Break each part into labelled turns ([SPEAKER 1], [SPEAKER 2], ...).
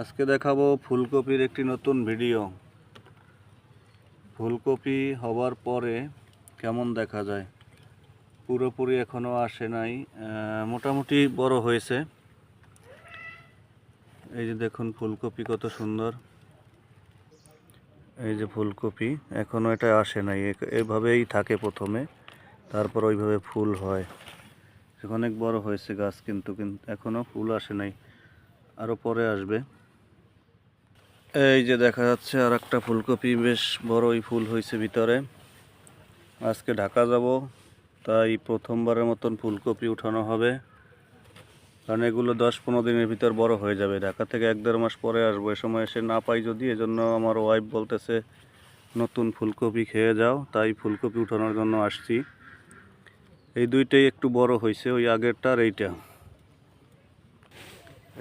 [SPEAKER 1] আজকে দেখাবো ফুলকপির একটি নতুন ভিডিও। ফুলকপি হবার পরে কেমন দেখা যায়? পুরোপুরি এখনও আসে নাই মোটামুটি বড় হয়েছে। এই যে দেখুন ফুলকপি কত সুন্দর। এই যে ফুলকপি এখনও এটা আসে নাই। এভাবেই থাকে প্রথমে, তারপর ওইভাবে ফুল হয়। অনেক বড় হয়েছে গাছ কিন্তু কিন্তু এখনও ফুল আসে নাই। আরও পরে আসবে। এই যে দেখা যাচ্ছে আর একটা ফুলকপি, বেশ বড়ই ফুল হয়েছে ভিতরে। আজকে ঢাকা যাব, তাই প্রথমবারের মতন ফুলকপি উঠানো হবে। কারণ এগুলো দশ পনেরো দিনের ভিতর বড় হয়ে যাবে। ঢাকা থেকে এক দেড় মাস পরে আসব, এ সময় এসে না পাই যদি, এজন্য আমার ওয়াইফ বলতেছে, নতুন ফুলকপি খেয়ে যাও। তাই ফুলকপি উঠানোর জন্য আসছি। এই দুইটাই একটু বড় হয়েছে, ওই আগেরটা আর এইটা।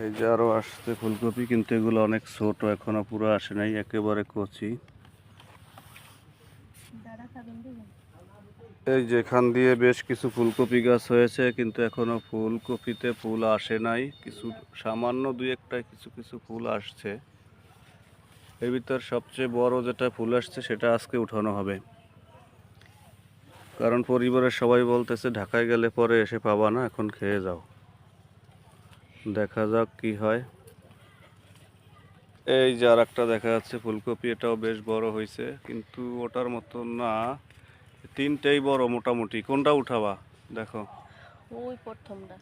[SPEAKER 1] এই যে আরও আসছে ফুলকপি, কিন্তু এগুলো অনেক ছোট, এখনও পুরো আসে নাই, একেবারে কচি। এই যে এখান দিয়ে বেশ কিছু ফুলকপি গাছ হয়েছে, কিন্তু এখনও ফুলকপিতে ফুল আসে নাই। কিছু, সামান্য দুই একটা কিছু কিছু ফুল আসছে। এর ভিতর সবচেয়ে বড় যেটা ফুল আসছে, সেটা আজকে উঠানো হবে। কারণ পরিবারের সবাই বলতেছে, ঢাকায় গেলে পরে এসে পাবা না, এখন খেয়ে যাও। দেখা যাক কি হয়। এই যে আর একটা দেখা যাচ্ছে ফুলকপি এটাও বেশ বড় হয়েছে কিন্তু ওটার মতো না। তিনটেই বড় মোটামুটি। কোনটা উঠাবা? দেখো।
[SPEAKER 2] ওই প্রথমটা।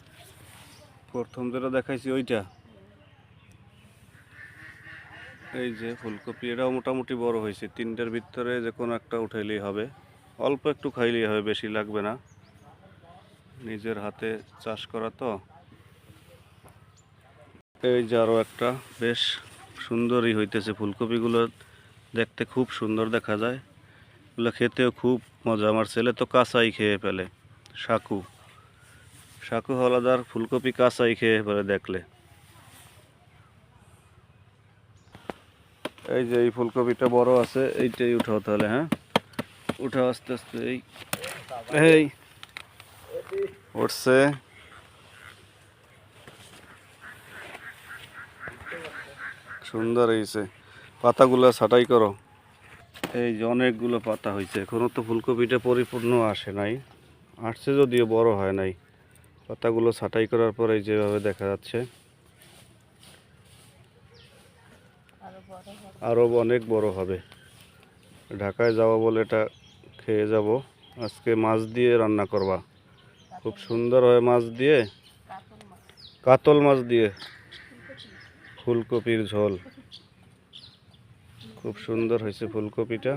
[SPEAKER 1] প্রথম যেটা দেখাইছি ওইটা। এই যে ফুলকপি এটাও মোটামুটি বড় হয়েছে। তিনটার ভিতরে যে কোনো একটা উঠাইলেই হবে। অল্প একটু খাইলেই হবে বেশি লাগবে না। নিজের হাতে চাষ করা তো। এই যে আরও একটা, বেশ সুন্দরই হইতেছে ফুলকপিগুলো। দেখতে খুব সুন্দর দেখা যায়। এগুলো খেতেও খুব মজা। আমার ছেলে তো কাঁচাই খেয়ে ফেলে সাকু সাকু হলাদার ফুলকপি কাঁচাই খেয়ে ফেলে দেখলে। এই যে এই ফুলকপিটা বড় আছে, এইটাই উঠাও তাহলে হ্যাঁ? উঠাও আস্তে আস্তে, এই এই। উঠছে। সুন্দর হয়েছে পাতাগুলো ছাটাই করো। এই যে অনেকগুলো পাতা হয়েছে এখনও তো ফুলকপিটা পরিপূর্ণ আসে নাই। আসছে যদিও, বড় হয় নাই। পাতাগুলো ছাটাই করার পরে যেভাবে দেখা যাচ্ছে।
[SPEAKER 2] আরও
[SPEAKER 1] আরও অনেক বড় হবে। ঢাকায় যাওয়া বলে এটা খেয়ে যাব। আজকে মাছ দিয়ে রান্না করবা। খুব সুন্দর হয় মাছ দিয়ে।
[SPEAKER 2] কাতল মাছ
[SPEAKER 1] দিয়ে। ফুলকপির ঝোল। খুব সুন্দর হয়েছে ফুলকপিটা।